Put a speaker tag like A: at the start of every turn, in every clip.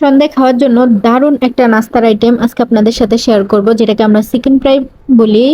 A: সন্ধ্যায় খাওয়ার জন্য দারুণ একটা নাস্তার আইটেম আজকে আপনাদের সাথে শেয়ার করব, যেটাকে আমরা চিকেন ফ্রাই বলি।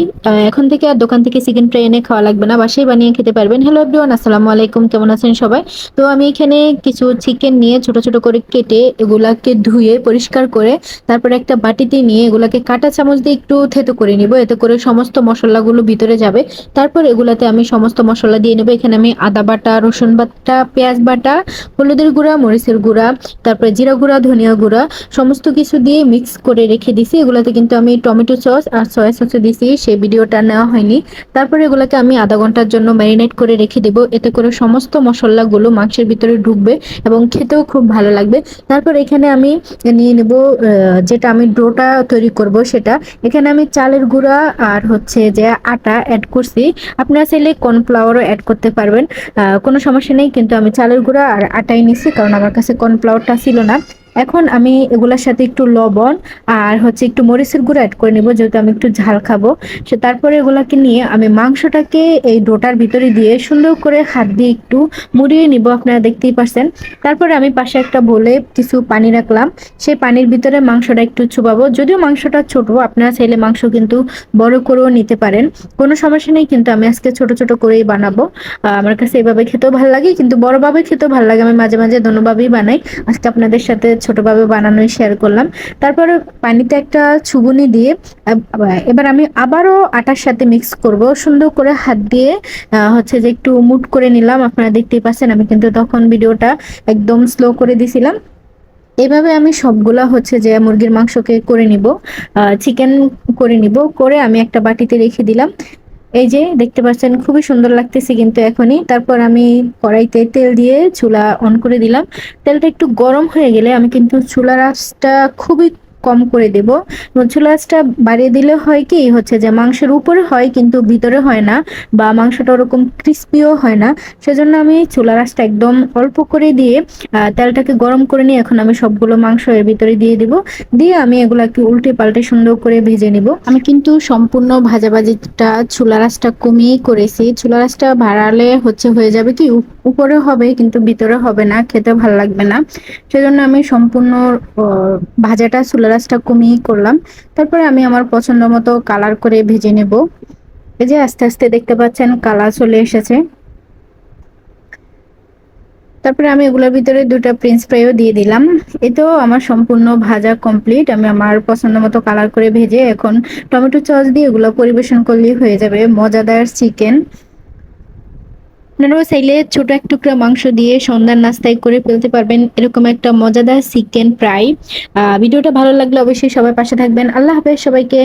A: এখন থেকে আর দোকান থেকে চিকেন ফ্রাই এনে খাওয়া লাগবে না, বাসায় বানিয়ে খেতে পারবেন। হ্যালো এভরিওয়ান আসসালামু আলাইকুম, কেমন আছেন সবাই? তো আমি এখানে কিছু চিকেন নিয়ে ছোট ছোট করে কেটে এগুলাকে ধুয়ে পরিষ্কার করে তারপরে একটা বাটিতে নিয়ে এগুলাকে কাঁটা চামচ দিয়ে একটু থেতো করে নিব, এতে করে সমস্ত মশলাগুলো ভিতরে যাবে। তারপর এগুলাতে আমি সমস্ত মশলা দিয়ে নেব, এখানে আমি আদা বাটা, রসুন বাটা, পেঁয়াজ বাটা, হলুদের গুঁড়া, মরিচের গুঁড়া, তারপরে জিরা গুঁড়া ধনিয়া গুঁড়া সমস্ত কিছু দিয়ে মিক্স করে রেখে দিছি। এগুলোতে কিন্তু আমি টমেটো সস আর সয়া সসও দিছি। সেই ভিডিওটা নেওয়া হয়নি। তারপরে এগুলোকে আমি আধা ঘণ্টার জন্য ম্যারিনেট করে রেখে দেব। এতে করে সমস্ত মশলাগুলো মাংসের ভিতরে ঢুকবে এবং খেতেও খুব ভালো লাগবে। তারপর এখানে আমি নিয়ে নেব যেটা আমি ডোটা তৈরি করব সেটা। এখানে আমি চালের গুঁড়া আর হচ্ছে যে আটা অ্যাড করছি। আপনারা চাইলে কর্নফ্লাওয়ারও অ্যাড করতে পারবেন। কোনো সমস্যা নেই, কিন্তু আমি চালের গুঁড়া আর আটাই নিছি, কারণ আমার কাছে কর্নফ্লাওয়ারটা ছিল না। এখন আমি এগুলোর সাথে একটু লবণ আর হচ্ছে একটু মরিচের গুঁড়ো অ্যাড করে নিব, যেহেতু আমি একটু ঝাল খাব। সে তারপরে এগুলাকে নিয়ে আমি মাংসটাকে এই ডোটার ভিতরে দিয়ে সুন্দর করে হাত দিয়ে একটু মুড়িয়ে নিব, আপনারা দেখতেই পারছেন। তারপরে আমি পাশে একটা বলে কিছু পানি রাখলাম। সেই পানির ভিতরে মাংসটা একটু চুবাবো। যদিও মাংসটা ছোট, আপনারা চাইলে মাংস কিন্তু বড় করেও নিতে পারেন। কোনো সমস্যা নেই, কিন্তু আমি আজকে ছোট ছোট করেই বানাবো। আমার কাছে এভাবে খেতেও ভালো লাগে, কিন্তু বড়ভাবে খেতেও ভালো লাগে। আমি মাঝে মাঝে দোনোভাবেই বানাই। আজকে আপনাদের সাথে ছোটভাবে বানানোই শেয়ার করলাম। তারপরে পানিতে একটা ছুবুনি দিয়ে এবার আমি আবারও আটার সাথে মিক্স করব। সুন্দর করে হাত দিয়ে হচ্ছে যে একটু মুট করে নিলাম। আপনারা দেখতেই পাচ্ছেন, আমি কিন্তু তখন ভিডিওটা একদম স্লো করে দিছিলাম। এভাবে আমি সবগুলা হচ্ছে যে মুরগির মাংসকে করে নিব চিকেন করে নিব। করে আমি একটা বাটিতে রেখে দিলাম। এই যে দেখতে পাচ্ছেন, খুবই সুন্দর লাগতেছে কিন্তু এখনই। তারপর আমি কড়াইতে তেল দিয়ে চুলা অন করে দিলাম। তেলটা একটু গরম হয়ে গেলে আমি কিন্তু চুলার আঁচটা খুবই কম করে দেব। চুলা বাড়িয়ে দিলে হয় কি, হচ্ছে যে মাংসের উপরে হয় কিন্তু ভিতরে হয় না বা মাংসটা ওরকম ক্রিস্পিও হয় না। সেজন্য আমি চুলার আঁচটা একদম অল্প করে দিয়ে তেলটাকে গরম করে নিয়ে এখন আমি সবগুলো মাংস এর ভিতরে দিয়ে দিব। দিয়ে আমি এগুলাকে উল্টে পাল্টে সুন্দর করে ভেজে নিব। আমি কিন্তু সম্পূর্ণ ভাজাভাজিটা চুলার আঁচটা কমিয়েই করেছি। চুলার আঁচটা বাড়ালে হচ্ছে হয়ে যাবে কি, উপ- উপরে হবে কিন্তু ভিতরে হবে না, খেতে ভালো লাগবে না। সেজন্য আমি সম্পূর্ণ ভাজাটা চুলার আঁচটা কমিয়েই করলাম। তারপরে আমি আমার পছন্দ মতো কালার করে ভেজে নেব। এই যে আস্তে আস্তে দেখতে পাচ্ছেন কালার চলে এসেছে। তারপরে আমি এগুলোর ভিতরে দুটো প্রিন্স ফ্রাইও দিয়ে দিলাম। এতেও আমার সম্পূর্ণ ভাজা কমপ্লিট আমি আমার পছন্দ মতো কালার করে ভেজে এখন টমেটো সস দিয়ে এগুলো পরিবেশন করলেই হয়ে যাবে। মজাদার চিকেন। আপনারাও চাইলে ছোট এক টুকরা মাংস দিয়ে সন্ধ্যার নাস্তায় করে ফেলতে পারবেন এরকম একটা মজাদার চিকেন ফ্রাই। ভিডিওটা ভালো লাগলে অবশ্যই সবাই পাশে থাকবেন। আল্লাহ হাফেজ সবাইকে।